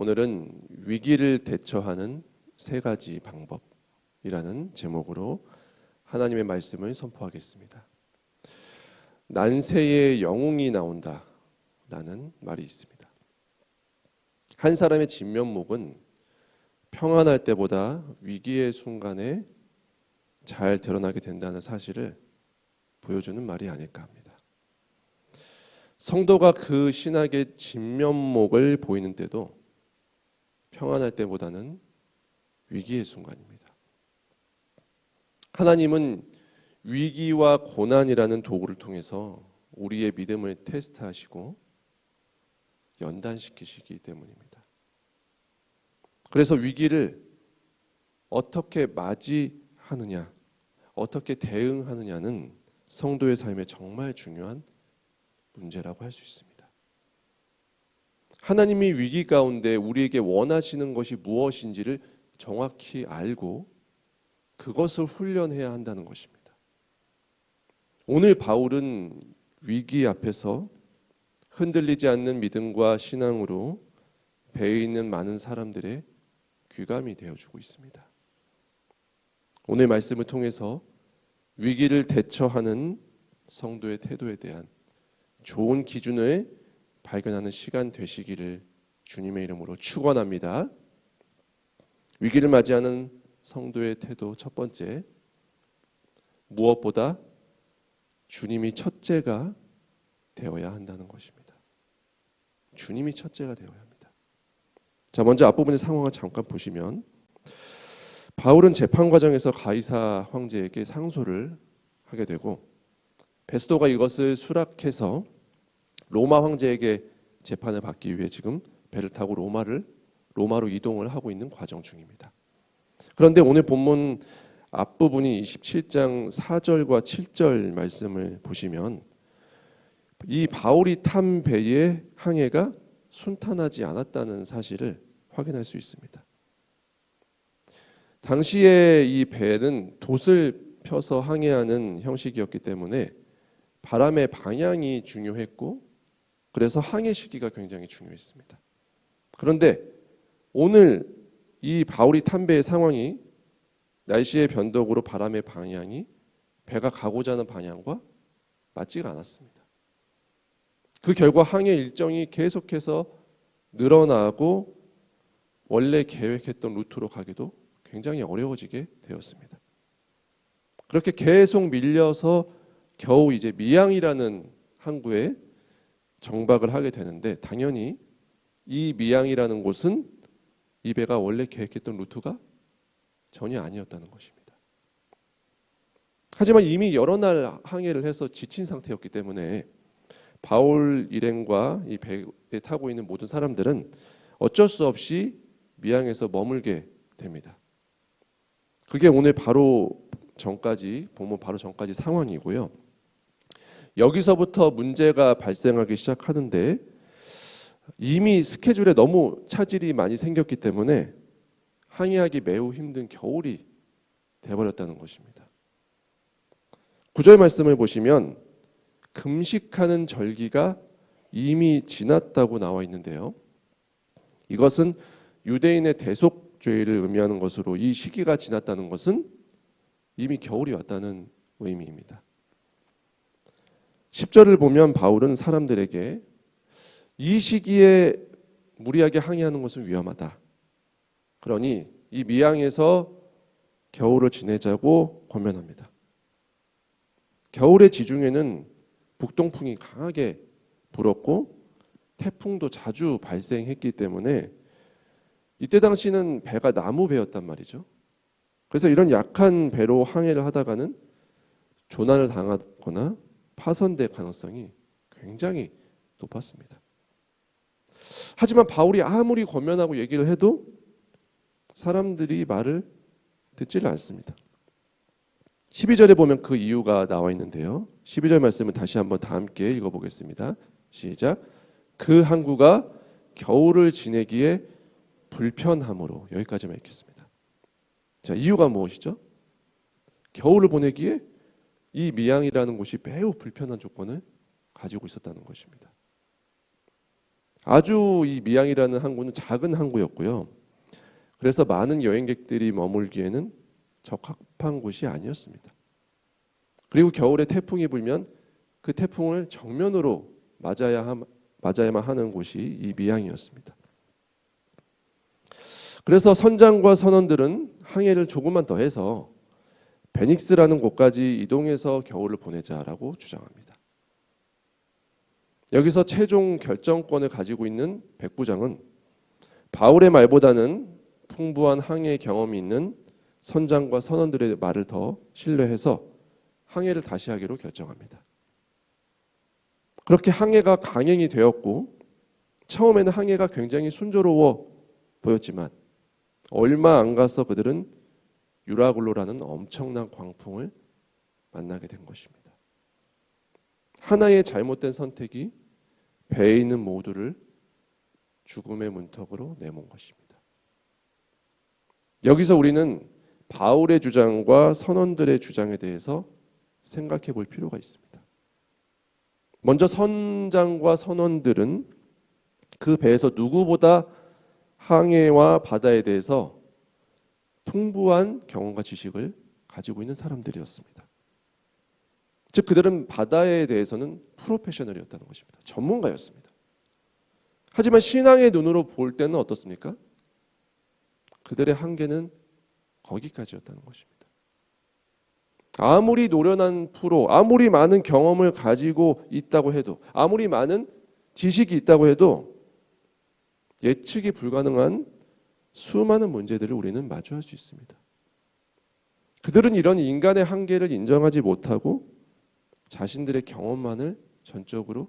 오늘은 위기를 대처하는 세 가지 방법이라는 제목으로 하나님의 말씀을 선포하겠습니다. 난세의 영웅이 나온다라는 말이 있습니다. 한 사람의 진면목은 평안할 때보다 위기의 순간에 잘 드러나게 된다는 사실을 보여주는 말이 아닐까 합니다. 성도가 그 신학의 진면목을 보이는 때도 평안할 때보다는 위기의 순간입니다. 하나님은 위기와 고난이라는 도구를 통해서 우리의 믿음을 테스트하시고 연단시키시기 때문입니다. 그래서 위기를 어떻게 맞이하느냐, 어떻게 대응하느냐는 성도의 삶에 정말 중요한 문제라고 할 수 있습니다. 하나님이 위기 가운데 우리에게 원하시는 것이 무엇인지를 정확히 알고 그것을 훈련해야 한다는 것입니다. 오늘 바울은 위기 앞에서 흔들리지 않는 믿음과 신앙으로 배에 있는 많은 사람들의 귀감이 되어주고 있습니다. 오늘 말씀을 통해서 위기를 대처하는 성도의 태도에 대한 좋은 기준을 발견하는 시간 되시기를 주님의 이름으로 축원합니다. 위기를 맞이하는 성도의 태도 첫 번째 무엇보다 주님이 첫째가 되어야 한다는 것입니다. 주님이 첫째가 되어야 합니다. 자, 먼저 앞부분의 상황을 잠깐 보시면 바울은 재판 과정에서 가이사 황제에게 상소를 하게 되고 베스도가 이것을 수락해서 로마 황제에게 재판을 받기 위해 지금 배를 타고 로마를 로마로 이동을 하고 있는 과정 중입니다. 그런데 오늘 본문 앞부분이 27장 4절과 7절 말씀을 보시면 이 바울이 탄 배의 항해가 순탄하지 않았다는 사실을 확인할 수 있습니다. 당시에 이 배는 돛을 펴서 항해하는 형식이었기 때문에 바람의 방향이 중요했고 그래서 항해 시기가 굉장히 중요했습니다. 그런데 오늘 이 바울이 탄 배의 상황이 날씨의 변덕으로 바람의 방향이 배가 가고자 하는 방향과 맞지가 않았습니다. 그 결과 항해 일정이 계속해서 늘어나고 원래 계획했던 루트로 가기도 굉장히 어려워지게 되었습니다. 그렇게 계속 밀려서 겨우 이제 미양이라는 항구에 정박을 하게 되는데 당연히 이 미양이라는 곳은 이 배가 원래 계획했던 루트가 전혀 아니었다는 것입니다. 하지만 이미 여러 날 항해를 해서 지친 상태였기 때문에 바울 일행과 이 배에 타고 있는 모든 사람들은 어쩔 수 없이 미양에서 머물게 됩니다. 그게 오늘 바로 전까지 본문 바로 전까지 상황이고요. 여기서부터 문제가 발생하기 시작하는데 이미 스케줄에 너무 차질이 많이 생겼기 때문에 항해하기 매우 힘든 겨울이 돼버렸다는 것입니다. 구절 말씀을 보시면 금식하는 절기가 이미 지났다고 나와 있는데요. 이것은 유대인의 대속죄를 의미하는 것으로 이 시기가 지났다는 것은 이미 겨울이 왔다는 의미입니다. 10절을 보면 바울은 사람들에게 이 시기에 무리하게 항해하는 것은 위험하다. 그러니 이 미양에서 겨울을 지내자고 권면합니다. 겨울의 지중해는 북동풍이 강하게 불었고 태풍도 자주 발생했기 때문에 이때 당시는 배가 나무 배였단 말이죠. 그래서 이런 약한 배로 항해를 하다가는 조난을 당하거나 파손될 가능성이 굉장히 높았습니다. 하지만 바울이 아무리 권면하고 얘기를 해도 사람들이 말을 듣지를 않습니다. 12절에 보면 그 이유가 나와 있는데요. 12절 말씀을 다시 한번 다 함께 읽어보겠습니다. 시작. 그 항구가 겨울을 지내기에 불편함으로 여기까지만 읽겠습니다. 자, 이유가 무엇이죠? 겨울을 보내기에 이 미양이라는 곳이 매우 불편한 조건을 가지고 있었다는 것입니다. 아주 이 미양이라는 항구는 작은 항구였고요. 그래서 많은 여행객들이 머물기에는 적합한 곳이 아니었습니다. 그리고 겨울에 태풍이 불면 그 태풍을 정면으로 맞아야 함, 맞아야만 하는 곳이 이 미양이었습니다. 그래서 선장과 선원들은 항해를 조금만 더 해서 베닉스라는 곳까지 이동해서 겨울을 보내자라고 주장합니다. 여기서 최종 결정권을 가지고 있는 백부장은 바울의 말보다는 풍부한 항해 경험이 있는 선장과 선원들의 말을 더 신뢰해서 항해를 다시 하기로 결정합니다. 그렇게 항해가 강행이 되었고 처음에는 항해가 굉장히 순조로워 보였지만 얼마 안 가서 그들은 유라굴로라는 엄청난 광풍을 만나게 된 것입니다. 하나의 잘못된 선택이 배에 있는 모두를 죽음의 문턱으로 내몬 것입니다. 여기서 우리는 바울의 주장과 선원들의 주장에 대해서 생각해 볼 필요가 있습니다. 먼저 선장과 선원들은 그 배에서 누구보다 항해와 바다에 대해서 풍부한 경험과 지식을 가지고 있는 사람들이었습니다. 즉 그들은 바다에 대해서는 프로페셔널이었다는 것입니다. 전문가였습니다. 하지만 신앙의 눈으로 볼 때는 어떻습니까? 그들의 한계는 거기까지였다는 것입니다. 아무리 노련한 프로, 아무리 많은 경험을 가지고 있다고 해도, 아무리 많은 지식이 있다고 해도 예측이 불가능한 수많은 문제들을 우리는 마주할 수 있습니다. 그들은 이런 인간의 한계를 인정하지 못하고 자신들의 경험만을 전적으로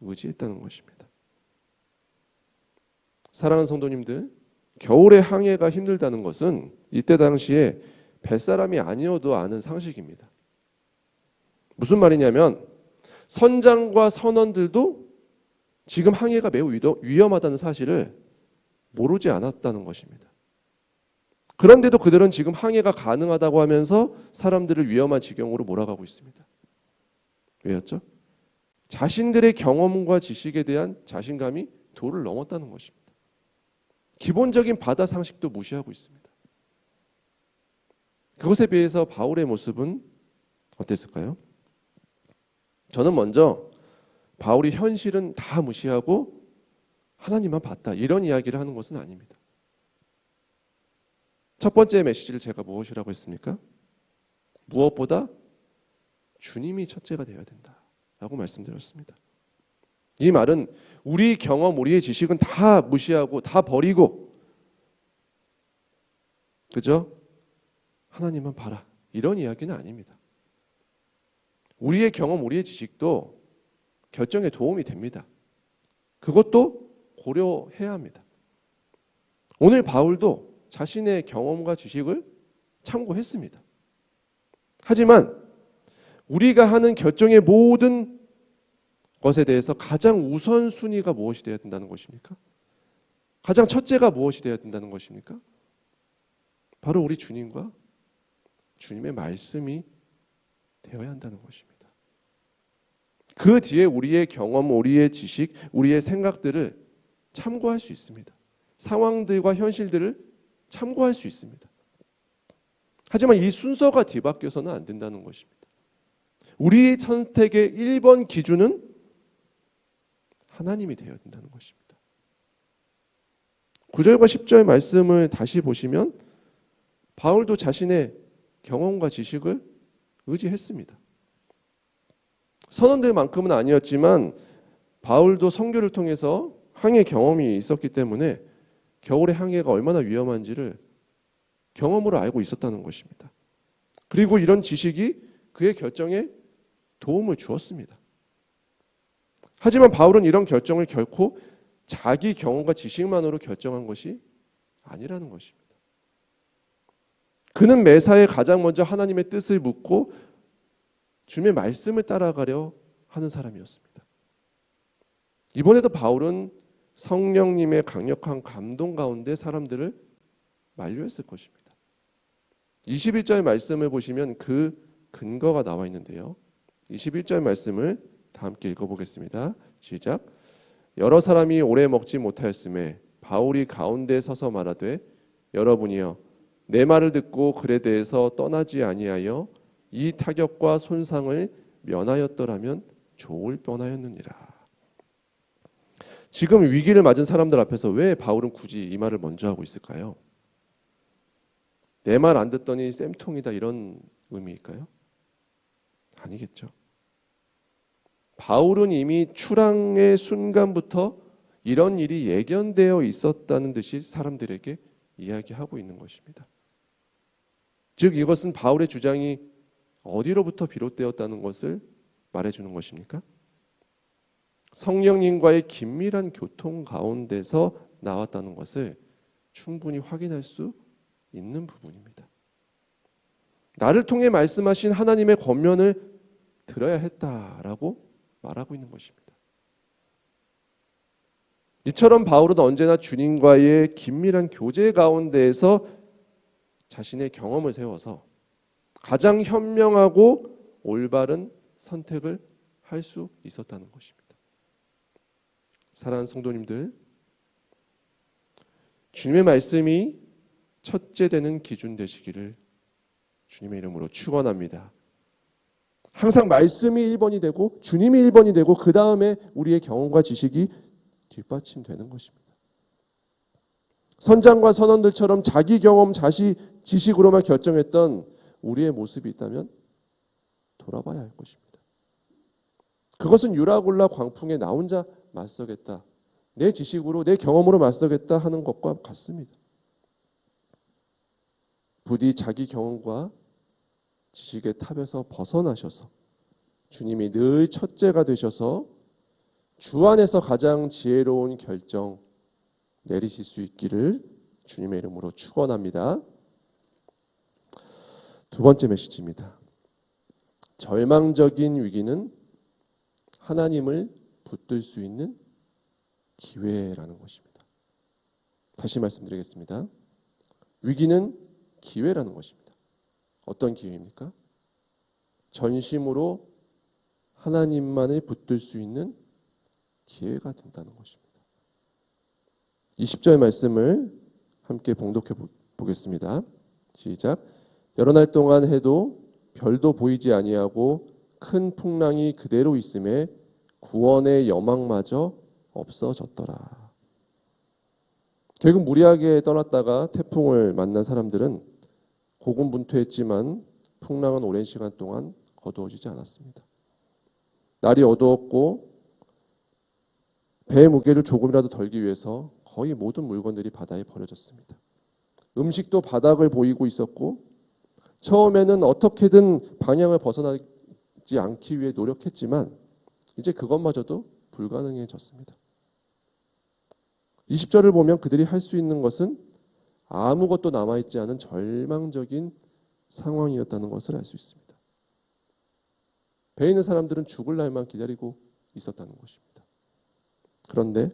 의지했다는 것입니다. 사랑하는 성도님들, 겨울의 항해가 힘들다는 것은 이때 당시에 뱃사람이 아니어도 아는 상식입니다. 무슨 말이냐면 선장과 선원들도 지금 항해가 매우 위험하다는 사실을 모르지 않았다는 것입니다. 그런데도 그들은 지금 항해가 가능하다고 하면서 사람들을 위험한 지경으로 몰아가고 있습니다. 왜였죠? 자신들의 경험과 지식에 대한 자신감이 도를 넘었다는 것입니다. 기본적인 바다 상식도 무시하고 있습니다. 그것에 비해서 바울의 모습은 어땠을까요? 저는 먼저 바울이 현실은 다 무시하고 하나님만 봤다. 이런 이야기를 하는 것은 아닙니다. 첫 번째 메시지를 제가 무엇이라고 했습니까? 무엇보다 주님이 첫째가 되어야 된다. 라고 말씀드렸습니다. 이 말은 우리 경험, 우리의 지식은 다 무시하고 다 버리고 그죠? 하나님만 봐라. 이런 이야기는 아닙니다. 우리의 경험, 우리의 지식도 결정에 도움이 됩니다. 그것도 고려해야 합니다. 오늘 바울도 자신의 경험과 지식을 참고했습니다. 하지만 우리가 하는 결정의 모든 것에 대해서 가장 우선순위가 무엇이 되어야 된다는 것입니까? 가장 첫째가 무엇이 되어야 된다는 것입니까? 바로 우리 주님과 주님의 말씀이 되어야 한다는 것입니다. 그 뒤에 우리의 경험, 우리의 지식, 우리의 생각들을 참고할 수 있습니다. 상황들과 현실들을 참고할 수 있습니다. 하지만 이 순서가 뒤바뀌어서는 안 된다는 것입니다. 우리 선택의 1번 기준은 하나님이 되어야 된다는 것입니다. 9절과 10절 말씀을 다시 보시면 바울도 자신의 경험과 지식을 의지했습니다. 선원들만큼은 아니었지만 바울도 성교를 통해서 항해 경험이 있었기 때문에 겨울의 항해가 얼마나 위험한지를 경험으로 알고 있었다는 것입니다. 그리고 이런 지식이 그의 결정에 도움을 주었습니다. 하지만 바울은 이런 결정을 결코 자기 경험과 지식만으로 결정한 것이 아니라는 것입니다. 그는 매사에 가장 먼저 하나님의 뜻을 묻고 주님의 말씀을 따라가려 하는 사람이었습니다. 이번에도 바울은 성령님의 강력한 감동 가운데 사람들을 만류했을 것입니다. 21절 말씀을 보시면 그 근거가 나와 있는데요. 21절 말씀을 다 함께 읽어보겠습니다. 시작. 여러 사람이 오래 먹지 못하였음에 바울이 가운데 서서 말하되 여러분이여 내 말을 듣고 글에 대해서 떠나지 아니하여 이 타격과 손상을 면하였더라면 좋을 뻔하였느니라. 지금 위기를 맞은 사람들 앞에서 왜 바울은 굳이 이 말을 먼저 하고 있을까요? 내 말 안 듣더니 쌤통이다 이런 의미일까요? 아니겠죠. 바울은 이미 출항의 순간부터 이런 일이 예견되어 있었다는 듯이 사람들에게 이야기하고 있는 것입니다. 즉 이것은 바울의 주장이 어디로부터 비롯되었다는 것을 말해주는 것입니까? 성령님과의 긴밀한 교통 가운데서 나왔다는 것을 충분히 확인할 수 있는 부분입니다. 나를 통해 말씀하신 하나님의 권면을 들어야 했다라고 말하고 있는 것입니다. 이처럼 바울은 언제나 주님과의 긴밀한 교제 가운데에서 자신의 경험을 세워서 가장 현명하고 올바른 선택을 할 수 있었다는 것입니다. 사랑하는 성도님들, 주님의 말씀이 첫째 되는 기준 되시기를 주님의 이름으로 축원합니다. 항상 말씀이 1번이 되고 주님이 1번이 되고 그 다음에 우리의 경험과 지식이 뒷받침되는 것입니다. 선장과 선원들처럼 자기 경험, 자시 지식으로만 결정했던 우리의 모습이 있다면 돌아봐야 할 것입니다. 그것은 유라골라 광풍에 나 혼자 맞서겠다. 내 지식으로 내 경험으로 맞서겠다 하는 것과 같습니다. 부디 자기 경험과 지식의 탑에서 벗어나셔서 주님이 늘 첫째가 되셔서 주 안에서 가장 지혜로운 결정 내리실 수 있기를 주님의 이름으로 축원합니다. 두 번째 메시지입니다. 절망적인 위기는 하나님을 붙들 수 있는 기회라는 것입니다. 다시 말씀드리겠습니다. 위기는 기회라는 것입니다. 어떤 기회입니까? 전심으로 하나님만을 붙들 수 있는 기회가 된다는 것입니다. 20절 말씀을 함께 봉독해 보겠습니다. 시작. 여러 날 동안 해도 별도 보이지 아니하고 큰 풍랑이 그대로 있음에 구원의 여망마저 없어졌더라. 결국 무리하게 떠났다가 태풍을 만난 사람들은 고군분투했지만 풍랑은 오랜 시간 동안 거두어지지 않았습니다. 날이 어두웠고 배의 무게를 조금이라도 덜기 위해서 거의 모든 물건들이 바다에 버려졌습니다. 음식도 바닥을 보이고 있었고 처음에는 어떻게든 방향을 벗어나지 않기 위해 노력했지만 이제 그것마저도 불가능해졌습니다. 20절을 보면 그들이 할 수 있는 것은 아무것도 남아있지 않은 절망적인 상황이었다는 것을 알 수 있습니다. 배에 있는 사람들은 죽을 날만 기다리고 있었다는 것입니다. 그런데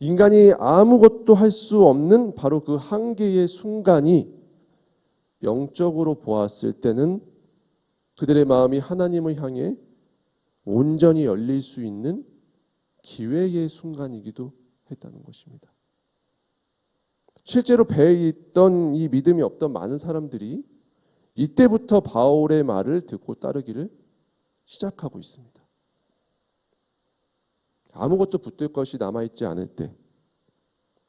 인간이 아무것도 할 수 없는 바로 그 한계의 순간이 영적으로 보았을 때는 그들의 마음이 하나님을 향해 온전히 열릴 수 있는 기회의 순간이기도 했다는 것입니다. 실제로 배에 있던 이 믿음이 없던 많은 사람들이 이때부터 바울의 말을 듣고 따르기를 시작하고 있습니다. 아무것도 붙들 것이 남아있지 않을 때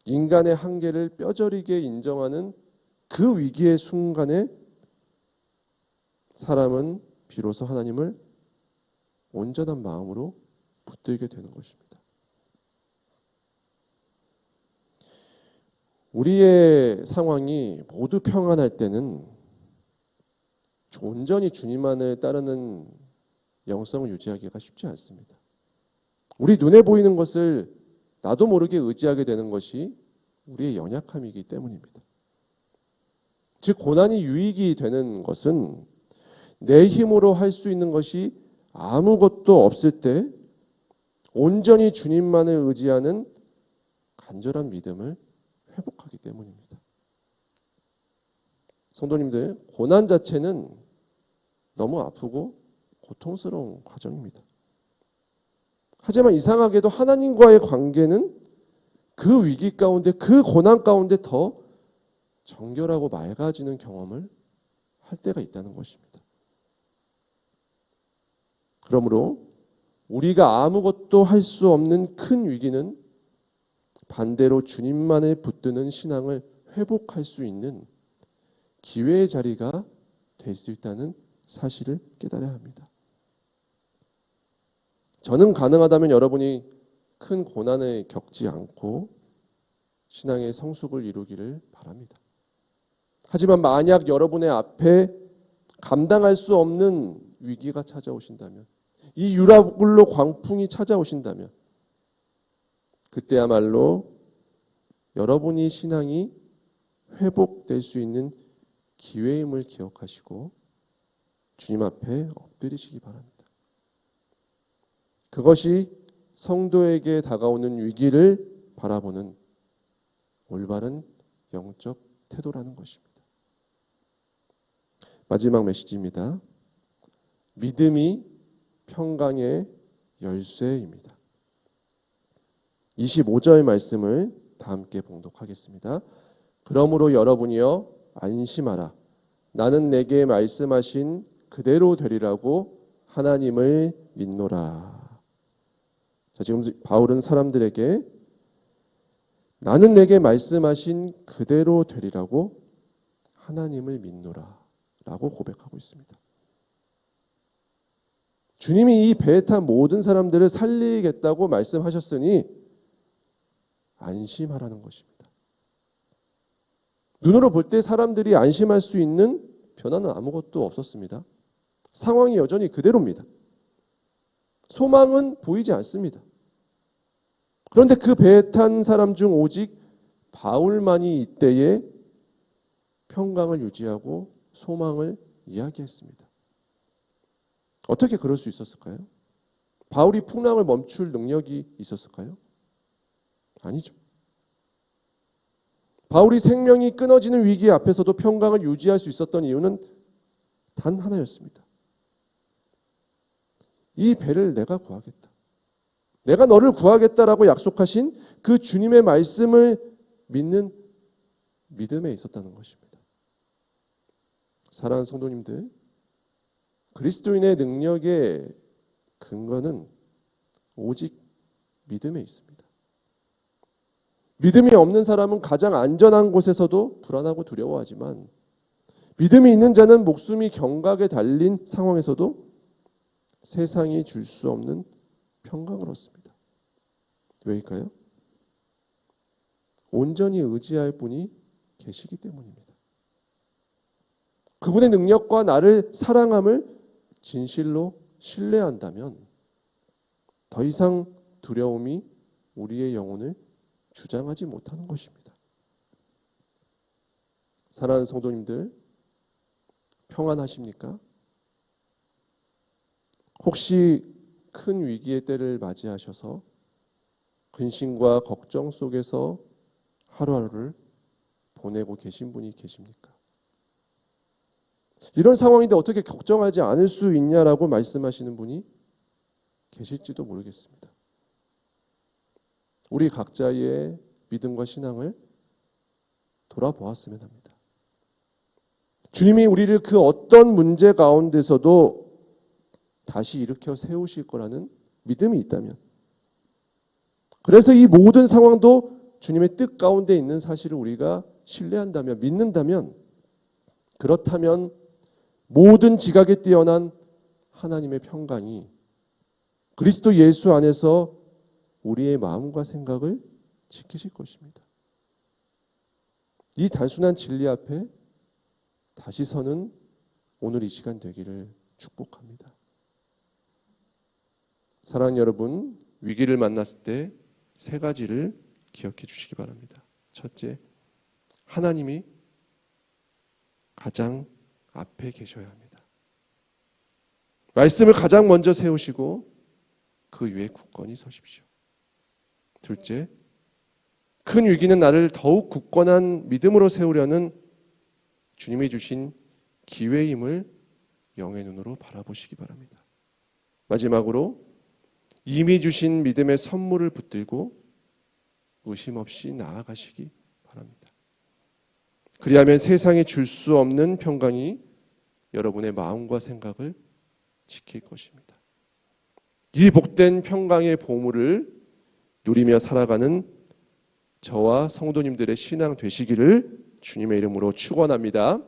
인간의 한계를 뼈저리게 인정하는 그 위기의 순간에 사람은 비로소 하나님을 온전한 마음으로 붙들게 되는 것입니다. 우리의 상황이 모두 평안할 때는 온전히 주님만을 따르는 영성을 유지하기가 쉽지 않습니다. 우리 눈에 보이는 것을 나도 모르게 의지하게 되는 것이 우리의 연약함이기 때문입니다. 즉 고난이 유익이 되는 것은 내 힘으로 할 수 있는 것이 아무것도 없을 때 온전히 주님만을 의지하는 간절한 믿음을 회복하기 때문입니다. 성도님들, 고난 자체는 너무 아프고 고통스러운 과정입니다. 하지만 이상하게도 하나님과의 관계는 그 위기 가운데 그 고난 가운데 더 정결하고 맑아지는 경험을 할 때가 있다는 것입니다. 그러므로 우리가 아무것도 할 수 없는 큰 위기는 반대로 주님만을 붙드는 신앙을 회복할 수 있는 기회의 자리가 될 수 있다는 사실을 깨달아야 합니다. 저는 가능하다면 여러분이 큰 고난을 겪지 않고 신앙의 성숙을 이루기를 바랍니다. 하지만 만약 여러분의 앞에 감당할 수 없는 위기가 찾아오신다면 이 유라굴로 광풍이 찾아오신다면 그때야말로 여러분이 신앙이 회복될 수 있는 기회임을 기억하시고 주님 앞에 엎드리시기 바랍니다. 그것이 성도에게 다가오는 위기를 바라보는 올바른 영적 태도라는 것입니다. 마지막 메시지입니다. 믿음이 평강의 열쇠입니다. 25절 말씀을 다 함께 봉독하겠습니다. 그러므로 여러분이여 안심하라. 나는 내게 말씀하신 그대로 되리라고 하나님을 믿노라. 자, 지금 바울은 사람들에게 나는 내게 말씀하신 그대로 되리라고 하나님을 믿노라. 라고 고백하고 있습니다. 주님이 이 배에 탄 모든 사람들을 살리겠다고 말씀하셨으니 안심하라는 것입니다. 눈으로 볼 때 사람들이 안심할 수 있는 변화는 아무것도 없었습니다. 상황이 여전히 그대로입니다. 소망은 보이지 않습니다. 그런데 그 배에 탄 사람 중 오직 바울만이 이때에 평강을 유지하고 소망을 이야기했습니다. 어떻게 그럴 수 있었을까요? 바울이 풍랑을 멈출 능력이 있었을까요? 아니죠. 바울이 생명이 끊어지는 위기 앞에서도 평강을 유지할 수 있었던 이유는 단 하나였습니다. 이 배를 내가 구하겠다. 내가 너를 구하겠다라고 약속하신 그 주님의 말씀을 믿는 믿음에 있었다는 것입니다. 사랑하는 성도님들, 그리스도인의 능력의 근거는 오직 믿음에 있습니다. 믿음이 없는 사람은 가장 안전한 곳에서도 불안하고 두려워하지만 믿음이 있는 자는 목숨이 경각에 달린 상황에서도 세상이 줄 수 없는 평강을 얻습니다. 왜일까요? 온전히 의지할 분이 계시기 때문입니다. 그분의 능력과 나를 사랑함을 진실로 신뢰한다면 더 이상 두려움이 우리의 영혼을 주장하지 못하는 것입니다. 사랑하는 성도님들, 평안하십니까? 혹시 큰 위기의 때를 맞이하셔서 근심과 걱정 속에서 하루하루를 보내고 계신 분이 계십니까? 이런 상황인데 어떻게 걱정하지 않을 수 있냐라고 말씀하시는 분이 계실지도 모르겠습니다. 우리 각자의 믿음과 신앙을 돌아보았으면 합니다. 주님이 우리를 그 어떤 문제 가운데서도 다시 일으켜 세우실 거라는 믿음이 있다면 그래서 이 모든 상황도 주님의 뜻 가운데 있는 사실을 우리가 신뢰한다면 믿는다면 그렇다면 모든 지각에 뛰어난 하나님의 평강이 그리스도 예수 안에서 우리의 마음과 생각을 지키실 것입니다. 이 단순한 진리 앞에 다시 서는 오늘 이 시간 되기를 축복합니다. 사랑하는 여러분, 위기를 만났을 때 세 가지를 기억해 주시기 바랍니다. 첫째, 하나님이 가장 앞에 계셔야 합니다. 말씀을 가장 먼저 세우시고 그 위에 굳건히 서십시오. 둘째, 큰 위기는 나를 더욱 굳건한 믿음으로 세우려는 주님이 주신 기회임을 영의 눈으로 바라보시기 바랍니다. 마지막으로 이미 주신 믿음의 선물을 붙들고 의심 없이 나아가시기. 그리하면 세상이 줄 수 없는 평강이 여러분의 마음과 생각을 지킬 것입니다. 이 복된 평강의 보물을 누리며 살아가는 저와 성도님들의 신앙 되시기를 주님의 이름으로 축원합니다.